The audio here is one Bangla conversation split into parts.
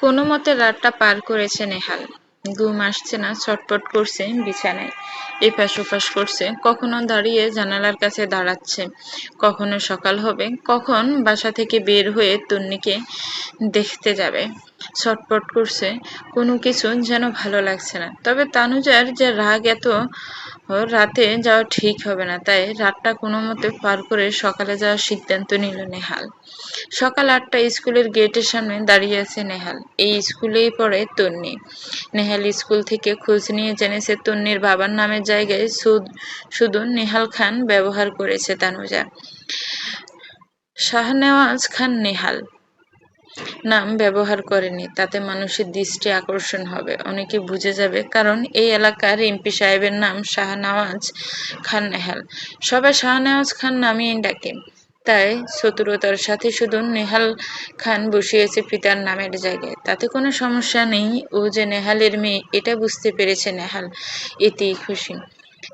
কোনো মতে রাতটা পার করেছে নেহাল। ঘুম আসছে না ছটপট করছে বিছানায়। এপাশ ওপাশ করছে, কখনো দাঁড়িয়ে জানালার কাছে দাঁড়াচ্ছে। কখনো সকাল হবে, কখন বাসা থেকে বের হয়ে তন্নিকে দেখতে যাবে। ছটপট করছে। কোনো কিছু যেন ভালো লাগছে না। তবে তানুজার যে রাগ এত রাতে যাওয়া ঠিক হবে না। তাই রাতটা কোনো মতে পার করে সকালে যাওয়ার সিদ্ধান্ত নিল নেহাল। সকাল আটটা স্কুলের গেটের সামনে দাঁড়িয়ে আছে নেহাল। এই স্কুলেই পড়ে তন্নি। নেহাল স্কুল থেকে খোঁজ নিয়ে জেনেছে তন্নির বাবার নামের জায়গায় শুধু নেহাল খান ব্যবহার করেছে তানুজা। শাহনেওয়াজ খান নেহাল। নাম ব্যবহার করেনি তাতে মানুষের দৃষ্টি আকর্ষণ হবে। অনেকে বুঝে যাবে, কারণ এই এলাকার এমপি সাহেবের নাম শাহনওয়াজ খান নেহাল। সবাই শাহনওয়াজ খান নামেই ডাকে। তাই চতুরতার সাথে শুধু নেহাল খান বসিয়েছে পিতার নামের জায়গায়। তাতে কোনো সমস্যা নেই। ও যে নেহালের মেয়ে, এটা বুঝতে পেরেছে নেহাল। এতেই খুশি।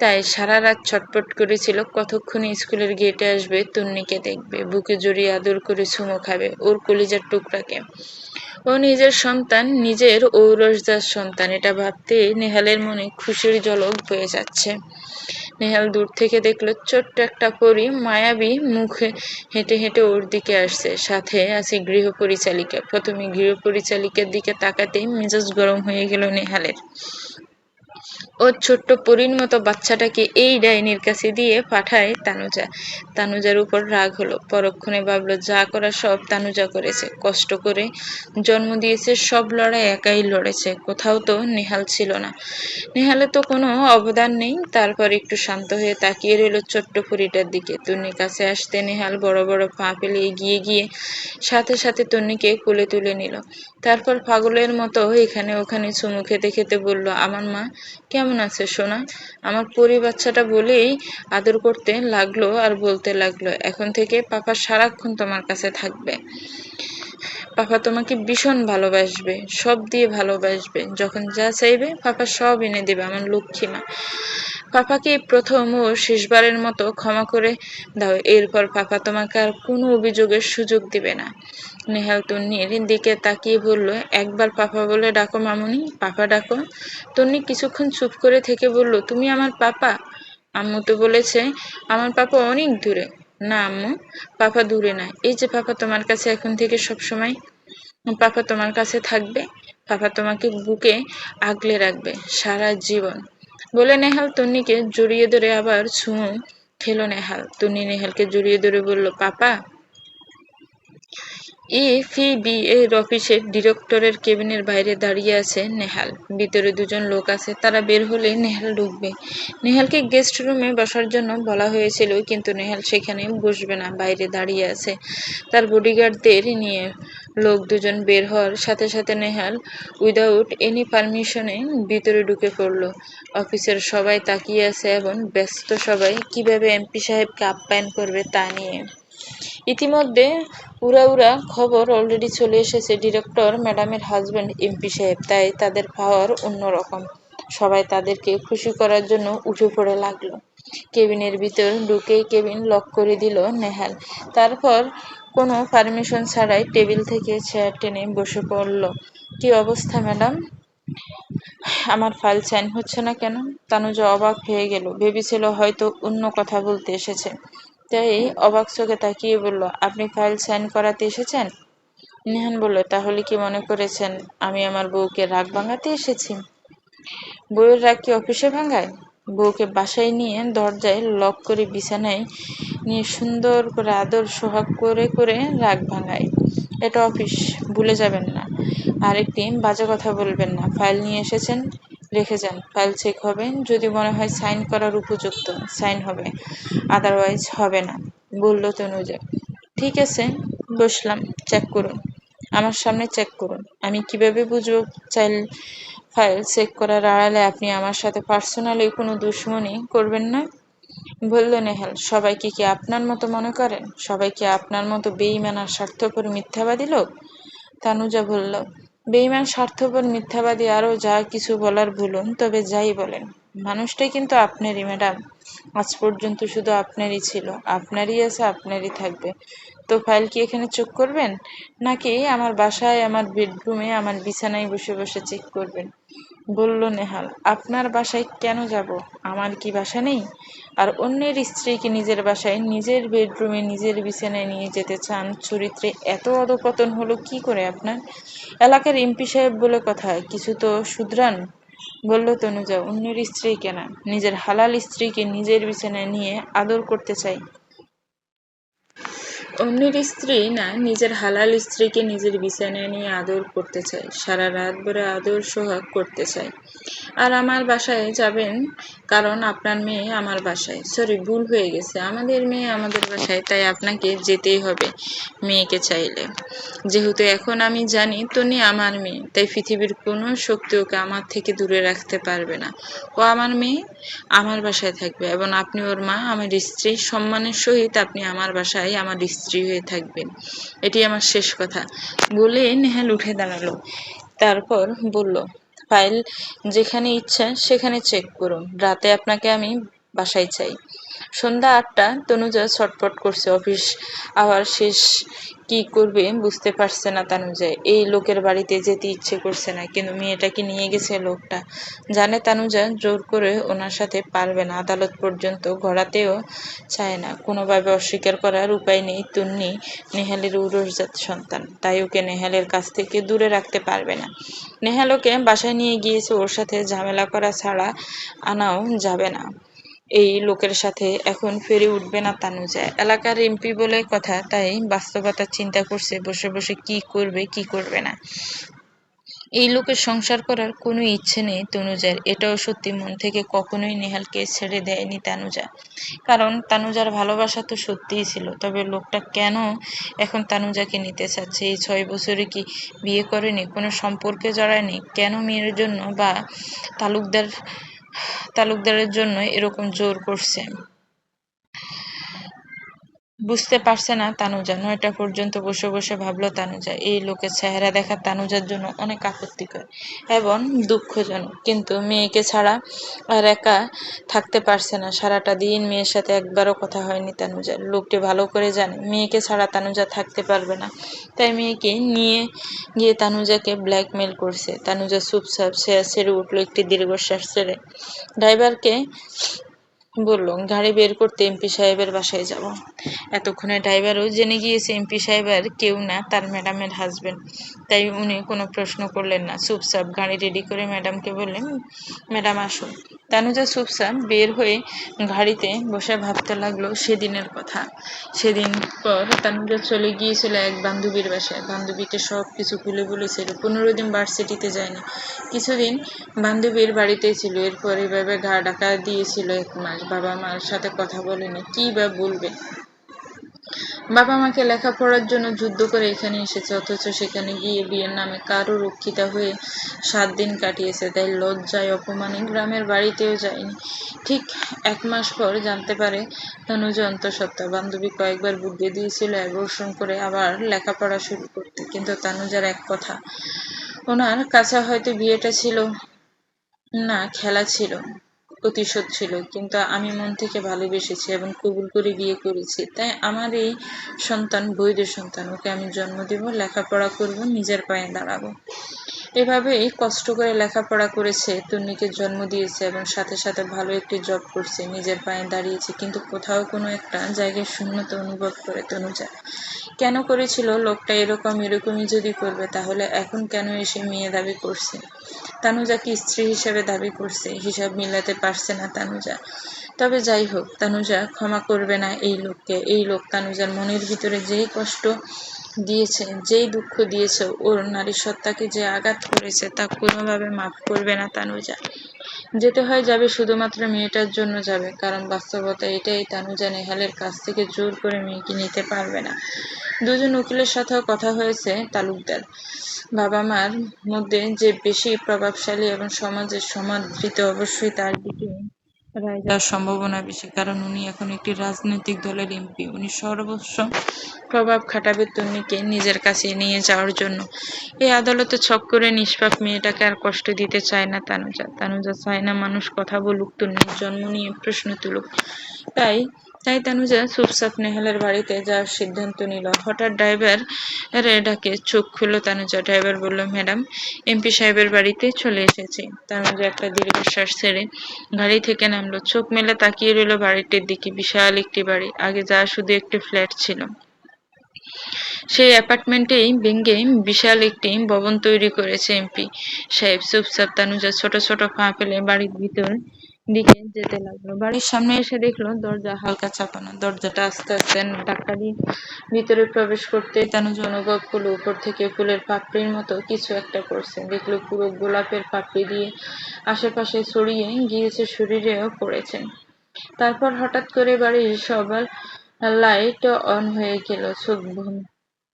তাই সারা রাত ছটপট করেছিল, কতক্ষণে স্কুলের গেটে আসবে তন্নিকে দেখবে, বুকে জড়িয়ে আদর করে চুমো খাবে ওর কলিজার টুকরাকে। ও নিজের সন্তান, নিজের ঔরসদার সন্তান, এটা ভাবতে নেহালের মনে খুশির জলক বয়ে যাচ্ছে। নেহাল দূর থেকে দেখল, ছোট্ট একটা পরি মায়াবী মুখে হেঁটে হেঁটে ওর দিকে আসছে। সাথে আছে গৃহ পরিচালিকা প্রথমে গৃহ পরিচালিকার দিকে তাকাতেই মেজাজ গরম হয়ে গেল নেহালের। ওর ছোট্ট পরীর মতো বাচ্চাটাকে এই ডাইনির কাছে দিয়ে পাঠায় তানুজা। তানুজার উপর রাগ হলো। পরক্ষণে ভাবলো, যা করা সব তানুজা করেছে। কষ্ট করে জন্ম দিয়েছে, সব লড়াই একাই লড়েছে। কোথাও তো নেহাল ছিল না। নেহালে তো কোনো অবদান নেই। তারপর একটু শান্ত হয়ে তাকিয়ে রইল ছোট্ট পরীটার দিকে। তন্নির কাছে আসতে নেহাল বড় বড় পা ফেলে এগিয়ে গিয়ে সাথে সাথে তন্নিকে কোলে তুলে নিল। তারপর পাগলের মতো এখানে ওখানে চুমু খেতে খেতে বলল, আমার মা কেমন আছে সোনা? আমার পরি বাচ্চাটা বলেই আদর করতে লাগল আর বলতে লাগল, এখন থেকে পাপা সারাক্ষণ তোমার কাছে থাকবে। পাপা তোমাকে ভীষণ ভালোবাসবে, সব দিয়ে ভালোবাসবে। যখন যা চাইবে, পাপা সব এনে দেবে, আমার লক্ষ্মী মা। পাপাকে প্রথম ও শেষবারের মতো ক্ষমা করে দাও, এরপর পাপা তোমাকে আর কোনো অভিযোগের সুযোগ দিবে না। নেহাল তন্নির দিকে তাকিয়ে বলল, একবার পাপা বলে ডাকো মামুনি, পাপা ডাকো। তন্নি কিছুক্ষণ চুপ করে থেকে বলল, তুমি আমার পাপা? আম্মু তো বলেছে, আমার পাপা অনেক দূরে। না, আম্মু, পাপা দূরে না এই যে পাপা তোমার কাছে এখন থেকে সব সময় পাপা তোমার কাছে থাকবে, পাপা তোমাকে বুকে আগলে রাখবে সারা জীবন। বলে নেহাল তুন্নিকে জড়িয়ে ধরে আবার ছুঁ খেলো নেহাল। তুন্নি নেহালকে জড়িয়ে ধরে বলল, পাপা ইফিবি এর অফিসের ডিরেক্টরের কেবিনের বাইরে দাঁড়িয়ে আছে নেহাল। ভিতরে দুজন লোক আছে, তারা বের হলে নেহাল ঢুকবে। নেহালকে গেস্ট রুমে বসার জন্য বলা হয়েছিল, কিন্তু নেহাল সেখানে বসবে না, বাইরে দাঁড়িয়ে আছে। তার বডিগার্ডদের নিয়ে লোক দুজন বের হওয়ার সাথে সাথে নেহাল উইদাউট এনি পারমিশনে ভিতরে ঢুকে পড়ল। অফিসের সবাই তাকিয়ে আছে এবং ব্যস্ত সবাই কীভাবে এমপি সাহেবকে আপ্যায়ন করবে তা নিয়ে। ইতিমধ্যে উড়া উড়া খবর অলরেডি চলে এসেছে। ডিরেক্টর ম্যাডামের হাজব্যান্ড এমপি সাহেব, তাই তাদের পাওয়ার অন্যরকম সবাই তাদেরকে খুশি করার জন্য উঠে পড়ে লাগল। কেবিনের ভিতর ঢুকেই কেবিন লক করে দিল নেহাল। তারপর কোনো পারমিশন ছাড়াই টেবিল থেকে চেয়ার টেনে বসে পড়ল। কি অবস্থা ম্যাডাম আমার ফাইল সাইন হচ্ছে না কেন? তানুজা অবাক হয়ে গেল। ভেবেছিল হয়তো অন্য কথা বলতে এসেছে। তাই অবাক চোখে তাকিয়ে বলল, আপনি ফাইল সাইন করাতে এসেছেন? নিহান বলল, তাহলে কি মনে করেছেন আমি আমার বউকে রাগ ভাঙাতে এসেছি? বউয়ের রাগ কি অফিসে ভাঙায়? বউকে বাসায় নিয়ে দরজায় লক করে বিছানায় নিয়ে সুন্দর করে আদর সোহাগ করে করে রাগ ভাঙায়। এটা অফিস, ভুলে যাবেন না। আর একটি বাজে কথা বলবেন না। ফাইল নিয়ে এসেছেন? রেখে যান, ফাইল চেক হবে, যদি মনে হয় সাইন করার উপযুক্ত, সাইন হবে, আদারওয়াইজ হবে না, বলল তনুজা। ঠিক আছে, বসলাম, চেক করুন, আমার সামনে চেক করুন, আমি কীভাবে বুঝব চাইল, ফাইল চেক করার আড়ালে আপনি আমার সাথে পার্সোনালি কোনো দুশ্মনী করবেন না? বলল নেহাল সবাইকে কি আপনার মতো মনে করেন? সবাই কি আপনার মতো বেইমান আর স্বার্থপর মিথ্যাবাদী লোক? তানুজা বলল বেইমান স্বার্থপর মিথ্যাবাদী আরও যা কিছু বলার ভুলুন, তবে যাই বলেন। মানুষটাই কিন্তু আপনারই, ম্যাডাম। আজ পর্যন্ত শুধু আপনারই ছিল। আপনারই আছে, আপনারই থাকবে। তো ফাইল কি এখানে চেক করবেন? নাকি আমার বাসায়, আমার বেডরুমে, আমার বিছানায় বসে বসে চেক করবেন? বলল নেহাল, আপনার বাসায় কেন যাব? আমার কি বাসা নেই? আর অন্যের স্ত্রীকে নিজের বাসায়, নিজের বেডরুমে, নিজের বিছানায় নিয়ে যেতে চান? চরিত্রে এত অধপতন হলো কি করে আপনার? এলাকার এমপি সাহেব বলে কথা, কিছু তো শুধরান। বলল তনুজা, অন্যের স্ত্রী কেনা? নিজের হালাল স্ত্রীকে নিজের বিছানায় নিয়ে আদর করতে চাই। অন্যের স্ত্রী না, নিজের হালাল স্ত্রীকে নিজের বিছানায় নিয়ে আদর করতে চায়, সারা রাত ভরে আদর সোহাগ করতে চায়। আর আমার বাসায় যাবেন কারণ আপনার মেয়ে আমার বাসায়। সরি ভুল হয়ে গেছে। আমাদের মেয়ে আমাদের বাসায়, তাই আপনাকে যেতেই হবে মেয়েকে চাইলে। যেহেতু এখন আমি জানি তনি আমার মেয়ে, তাই পৃথিবীর কোনো শক্তি ওকে আমার থেকে দূরে রাখতে পারবে না। ও আমার মেয়ে, আমার বাসায় থাকবে এবং আপনি ওর মা, আমার স্ত্রী সম্মানের সহিত আপনি আমার বাসায়, আমার স্ত্রী হয়ে থাকবেন। এটি আমার শেষ কথা। বলে নেহাল উঠে দাঁড়াল। তারপর বলল, ফাইল যেখানে ইচ্ছা সেখানে চেক করুন। রাতে আপনাকে আমি বাসায় চাই। সন্ধ্যা আটটা, তনুজা ছটপট করছে অফিস। আবার শেষ কি করবে বুঝতে পারছে না তানুজা। এই লোকের বাড়িতে যেতে ইচ্ছে করছে না, কিন্তু মেয়েটাকে নিয়ে গেছে লোকটা। জানে তানুজা জোর করে ওনার সাথে পারবে না, আদালত পর্যন্ত ঘোরাতেও চায় না। কোনোভাবে অস্বীকার করার উপায় নেই তুন্নি, নেহালের উরসজাত সন্তান। তাই ওকে নেহালের কাছ থেকে দূরে রাখতে পারবে না। নেহাল ওকে বাসায় নিয়ে গিয়েছে, ওর সাথে ঝামেলা করা ছাড়া আনাও যাবে না। এই লোকের সাথে এখন ফেরে উঠবে না তানুজা। এলাকার এমপি বলে কথা, তাই বাস্তবতা চিন্তা করছে, বসে বসে কি করবে কি করবে না। এই লোকের সংসার করার কোনো ইচ্ছে নেই তনুজার। এটাও সত্যি মন থেকে কখনোই নেহালকে ছেড়ে দেয়নি তানুজা। কারণ তানুজার ভালোবাসা তো সত্যিই ছিল, তবে লোকটা কেন এখন তানুজাকে নিতে চাচ্ছে? এই ছয় বছরে কি বিয়ে করেনি, কোনো সম্পর্কে জড়ায়নি? কেন মেয়ের জন্য বা তালুকদার তালুকদারের জন্য এরকম জোর করছে। বুঝতে পারছে না তানুজা। নয়টা পর্যন্ত বসে বসে ভাবলো তানুজা, এই লোকের চেহারা দেখা তানুজার জন্য অনেক আপত্তিকর এবং দুঃখজনক। কিন্তু মেয়েকে ছাড়া আর একা থাকতে পারছে না। সারাটা দিন মেয়ের সাথে একবারও কথা হয়নি তানুজার। লোকটি ভালো করে জানে, মেয়েকে ছাড়া তানুজা থাকতে পারবে না। তাই মেয়েকে নিয়ে গিয়ে তানুজাকে ব্ল্যাকমেল করছে। তানুজা চুপচাপ সে ছেড়ে উঠল একটি দীর্ঘশ্বাস ছেড়ে। ড্রাইভারকে বলল গাড়ি বের করতে এমপি সাহেবের বাসায় যাব। এতক্ষণে ড্রাইভারও জেনে গিয়েছে, এমপি সাহেবের কেউ না, তার ম্যাডামের হাজবেন্ড তাই উনি কোনো প্রশ্ন করলেন না। চুপচাপ গাড়ি রেডি করে ম্যাডামকে বললেন, ম্যাডাম, আসুন। তানুজা চুপচাপ বের হয়ে গাড়িতে বসে ভাবতে লাগল সেদিনের কথা। সেদিন পর তানুজা চলে গিয়েছিল এক বান্ধবীর বাসায়। বান্ধবীকে সব কিছু খুলে বলেছিল, পনেরো দিন ভার্সিটিতে যায়নি। কিছুদিন বান্ধবীর বাড়িতেই ছিল, এরপর এভাবে গা ডাকা দিয়েছিল এক মাস। বাবা মার সাথে কথা বলেনি, কি বা বলবে? বাবা মাকে লেখাপড়ার জন্য যুদ্ধ করে এখানে এসেছে, অথচ সেখানে গিয়ে বিয়ের নামে কারও রক্ষিতা হয়ে সাত দিন কাটিয়েছে, তাই লজ্জায় অপমানে গ্রামের বাড়িতেও যায়নি। ঠিক এক মাস পর জানতে পারে, তনুজ অন্তঃসত্ত্বা, বান্ধবী কয়েকবার বুদ্ধি দিয়েছিল অ্যাবর্ষণ করে আবার লেখাপড়া শুরু করতে। কিন্তু তানুজার এক কথা, ওনার কাছে হয়তো বিয়েটা ছিল না, খেলা ছিল। প্রতিশোধ ছিল, কিন্তু আমি মন থেকে ভালোবেসেছি এবং কবুল করে বিয়ে করেছি। তাই আমার এই সন্তান বৈধ সন্তান, ওকে আমি জন্ম দেব, লেখাপড়া করব, নিজের পায়ে দাঁড়াবো। এভাবেই কষ্ট করে লেখাপড়া করেছে তন্নিকে জন্ম দিয়েছে এবং সাথে সাথে ভালো একটি জব করছে। নিজের পায়ে দাঁড়িয়েছে, কিন্তু কোথাও কোনো একটা জায়গায় শূন্যতা অনুভব করে তনুজা কেন করেছিল লোকটা এরকম, এরকমই যদি করবে, তাহলে এখন কেন এসে মেয়ে দাবি করছে? তানুজাকে স্ত্রী হিসেবে দাবি করছে, হিসাব মিলাতে পারছে না তানুজা। তবে যাই হোক, তানুজা ক্ষমা করবে না এই লোককে। এই লোক তানুজার মনের ভিতরে যেই কষ্ট দিয়েছে, যেই দুঃখ দিয়েছে ওর নারী সত্তাকে যে আঘাত করেছে তা কোনোভাবে মাফ করবে না তানুজা। যেতে হয় যাবে শুধুমাত্র মেয়েটার জন্য যাবে, কারণ বাস্তবতা এটাই, তানুজা নেহালের কাছ থেকে জোর করে মেয়েকে নিতে পারবে না। দুজন উকিলের সাথেও কথা হয়েছে তালুকদার। বাবা মার মধ্যে যে বেশি প্রভাবশালী এবং সমাজের সমাদৃত অবশ্যই তার দিকে রায় যাওয়ার সম্ভাবনা বেশি, কারণ উনি এখন একটি রাজনৈতিক দলের এমপি। উনি সর্বস্ব প্রভাব খাটাবে তন্নিকে নিজের কাছে নিয়ে যাওয়ার জন্য। এই আদালতে ছক করে নিষ্পাপ মেয়েটাকে আর কষ্ট দিতে চায় না তানুজা। তানুজা চায় না মানুষ কথা বলুক তন্নির জন্ম নিয়ে প্রশ্ন তুলুক। তাই তাই তানুজা চুপচাপ নেহালের বাড়িতে যাওয়ার সিদ্ধান্ত নিল। হঠাৎ ড্রাইভার ডাকে চোখ খুলল তানুজা। ড্রাইভার বলল, ম্যাডাম, এমপি সাহেবের বাড়িতে চলে এসেছি। তানুজা একটা দীর্ঘশ্বাস ছেড়ে গাড়ি থেকে নামলো। চোখ মেলে তাকিয়ে রইল বাড়িটির দিকে। বিশাল একটি বাড়ি। আগে যা শুধু একটি ফ্ল্যাট ছিল। সেই অ্যাপার্টমেন্টেই ভেঙ্গে বিশাল একটি ভবন তৈরি করেছে এমপি সাহেব। চুপচাপ তানুজা ছোট ছোট পা ফেলে বাড়ির ভিতর দিকে যেতে লাগল। বাড়ির সামনে এসে দেখল দরজা হালকা চাপানো। দরজাটা আস্তে আস্তে ধাক্কা দিয়ে ভিতরে প্রবেশ করতে তানুজা অনুভব করল উপর থেকে ফুলের পাপড়ির মতো কিছু একটা করছে। দেখল পুরো গোলাপের পাপড়ি দিয়ে আশেপাশে ছড়িয়ে গিয়েছে, শরীরেও পড়েছে। তারপর হঠাৎ করে বাড়ির সবার লাইট অন হয়ে গেল। চোখ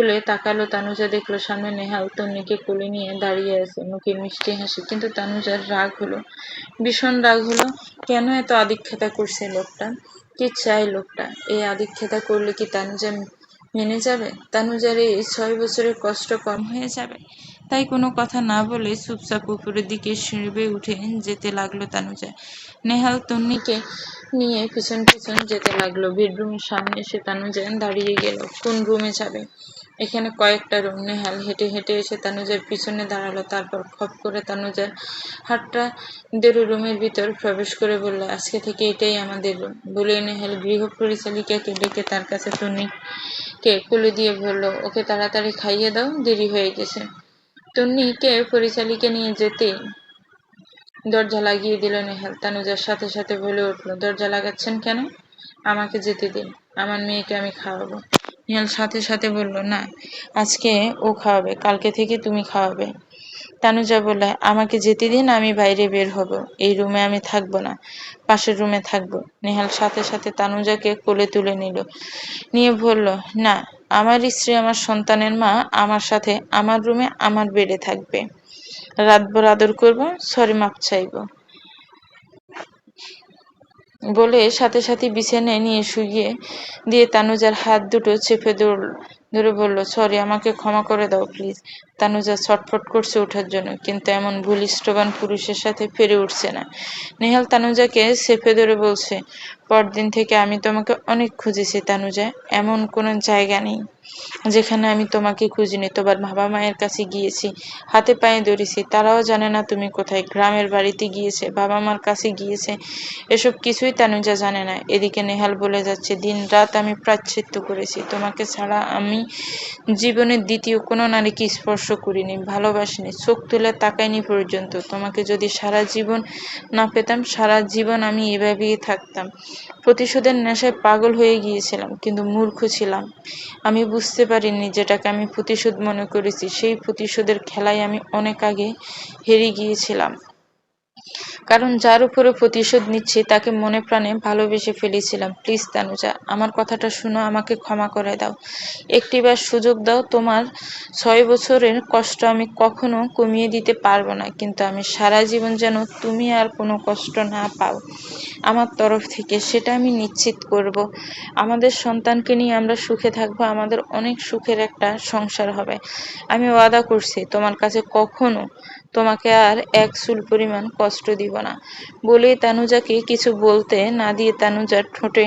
খুলে তাকালো তানুজা দেখল সামনে নেহাল তন্নিকে কোলে নিয়ে দাঁড়িয়ে আছে। মুখে মিষ্টি হাসি, কিন্তু তানুজার রাগ হলো, ভীষণ রাগ হলো, কেন এত আদিক্ষেতা করছে লোকটা? কি চাই লোকটা? এই আদিক্ষেতা করলে কি তানুজা মেনে যাবে? তানুজার এই ছয় বছরের কষ্ট কম হয়ে যাবে? তাই কোনো কথা না বলে চুপচাপ উপরের দিকে সিঁড়বে উঠে যেতে লাগল তানুজা। নেহাল তন্নিকে নিয়ে পিছন পিছন যেতে লাগল। বেডরুমের সামনে এসে তানুজা দাঁড়িয়ে গেল, কোন রুমে যাবে? এখানে কয়েকটা রুম নেহাল হেঁটে হেঁটে এসে তানুজার পিছনে দাঁড়াল। তারপর খপ করে তানুজার হাতটা দেরু রুমের ভিতর প্রবেশ করে বলল, আজকে থেকে এটাই আমাদের রুম বলে নেহাল গৃহ পরিচালিকাকে ডেকে তার কাছে তন্নিকে কুলে দিয়ে বলল, ওকে তাড়াতাড়ি খাইয়ে দাও, দেরি হয়ে গেছে। তন্নিকে পরিচালিকা নিয়ে যেতে দরজা লাগিয়ে দিল নেহাল তানুজার সাথে সাথে বলে উঠল, দরজা লাগাচ্ছেন কেন? আমাকে যেতে দিন। আমার মেয়েকে আমি খাওয়াবো। নিহাল সাথে সাথে বলল, না, আজকে ও খাওয়াবে, কালকে থেকে তুমি খাওয়াবে। তানুজা বললে, আমাকে যেতে দিন, আমি বাইরে বের হব। এই রুমে আমি থাকব না, পাশের রুমে থাকব। নেহাল সাথে সাথে তানুজাকে কোলে তুলে নিল। নিয়ে বলল, না, আমার স্ত্রী, আমার সন্তানের মা, আমার সাথে আমার রুমে আমার বেডে থাকবে। রাতভর আদর করব, সরি, মাপ চাইব। বলে সাথে সাথে বিছানায় নিয়ে শুইয়ে দিয়ে তানুজার হাত দুটো চেপে ধরে বলল, সরি, আমাকে ক্ষমা করে দাও, প্লিজ। তানুজা ছটফট করছে ওঠার জন্য, কিন্তু এমন ভুলিষ্ঠবান পুরুষের সাথে ফেরে উঠছে না। নেহাল তানুজাকে সেফে ধরে বলছে, পরদিন থেকে আমি তোমাকে অনেক খুঁজেছি তানুজা, এমন কোনো জায়গা নেই। যেখানে আমি তোমাকে খুঁজিনি তোমার বাবা মায়ের কাছে গিয়েছি, হাতে পায়ে ধরেছি। তারাও জানে না তুমি কোথায়, গ্রামের বাড়িতে গিয়েছে, বাবা মার কাছে গিয়েছে। এসব কিছুই তানুজা জানে না। এদিকে নেহাল বলে যাচ্ছে দিন রাত আমি প্রাচ্ছিত্য করেছি। তোমাকে ছাড়া আমি জীবনের দ্বিতীয় কোনো নারীকে স্পর্শ করিনি, ভালোবাসিনি। চোখ তুলে তাকাইনি পর্যন্ত। তোমাকে যদি সারা জীবন না পেতাম, সারা জীবন আমি এভাবেই থাকতাম। প্রতিশোধের নেশায় পাগল হয়ে গিয়েছিলাম, কিন্তু মূর্খ ছিলাম। আমি বুঝতে পারিনি যেটাকে আমি প্রতিশোধ মনে করেছি। সেই প্রতিশোধের খেলায় আমি অনেক আগে হেরে গিয়েছিলাম। কারণ যার উপরে প্রতিশোধ নিচ্ছি, তাকে মনে প্রাণে ভালোবেসে ফেলেছিলাম। প্লিজ, তানুজা, আমার কথাটা শুনো, আমাকে ক্ষমা করে দাও। একটিবার সুযোগ দাও, তোমার ছয় বছরের কষ্ট আমি কখনো কমিয়ে দিতে পারব না, কিন্তু আমি সারা জীবন যেন তুমি আর কোনো কষ্ট না পাও আমার তরফ থেকে, সেটা আমি নিশ্চিত করব। আমাদের সন্তানকে নিয়ে আমরা সুখে থাকব, আমাদের অনেক সুখের একটা সংসার হবে। আমি ওয়াদা করছি, তোমার কাছে কখনো তোমাকে আর এক চুল পরিমাণ কষ্ট দিব না। বলেই তানুজাকে কিছু বলতে না দিয়ে তানুজার ঠোঁটে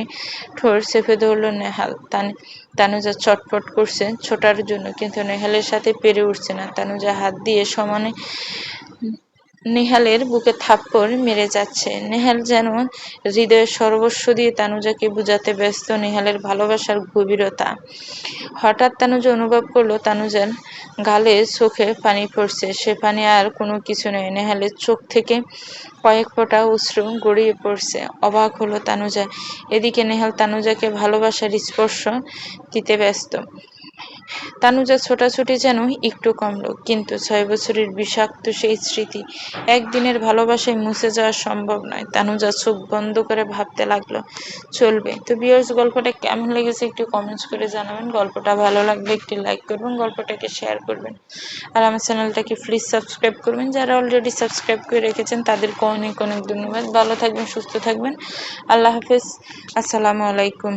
ঠোঁট চেপে ধরল নেহাল। তানুজা ছটফট করছে ছোটার জন্য, কিন্তু নেহালের সাথে পেরে উঠছে না। তানুজা হাত দিয়ে সমানে নেহালের বুকে থাপ্পড় মেরে যাচ্ছে। নেহাল যেন হৃদয়ের সর্বস্ব দিয়ে তানুজাকে বুঝাতে ব্যস্ত নেহালের ভালোবাসার গভীরতা। হঠাৎ তানুজা অনুভব করল তানুজার গালে চোখে পানি পড়ছে। সে পানি আর কোনো কিছু নয়। নেহালের চোখ থেকে কয়েক ফোঁটা উশ্রু গড়িয়ে পড়ছে। অবাক হলো তানুজা। এদিকে নেহাল তানুজাকে ভালোবাসার স্পর্শ দিতে ব্যস্ত। তানুজা ছোটাছুটি যেন একটু কমলো, কিন্তু ছয় বছরের বিষাক্ত সেই স্মৃতি একদিনের ভালোবাসায় মুছে যাওয়া সম্ভব নয়। তানুজা চোখ বন্ধ করে ভাবতে লাগল, চলবে। তো বিয়ার্স গল্পটা কেমন লেগেছে একটু কমেন্টস করে জানাবেন। গল্পটা ভালো লাগলে একটি লাইক করবেন, গল্পটাকে শেয়ার করবেন। আর আমার চ্যানেলটাকে প্লিজ সাবস্ক্রাইব করবেন। যারা অলরেডি সাবস্ক্রাইব করে রেখেছেন, তাদেরকে অনেক অনেক ধন্যবাদ। ভালো থাকবেন, সুস্থ থাকবেন। আল্লাহ হাফেজ। আসসালামু আলাইকুম।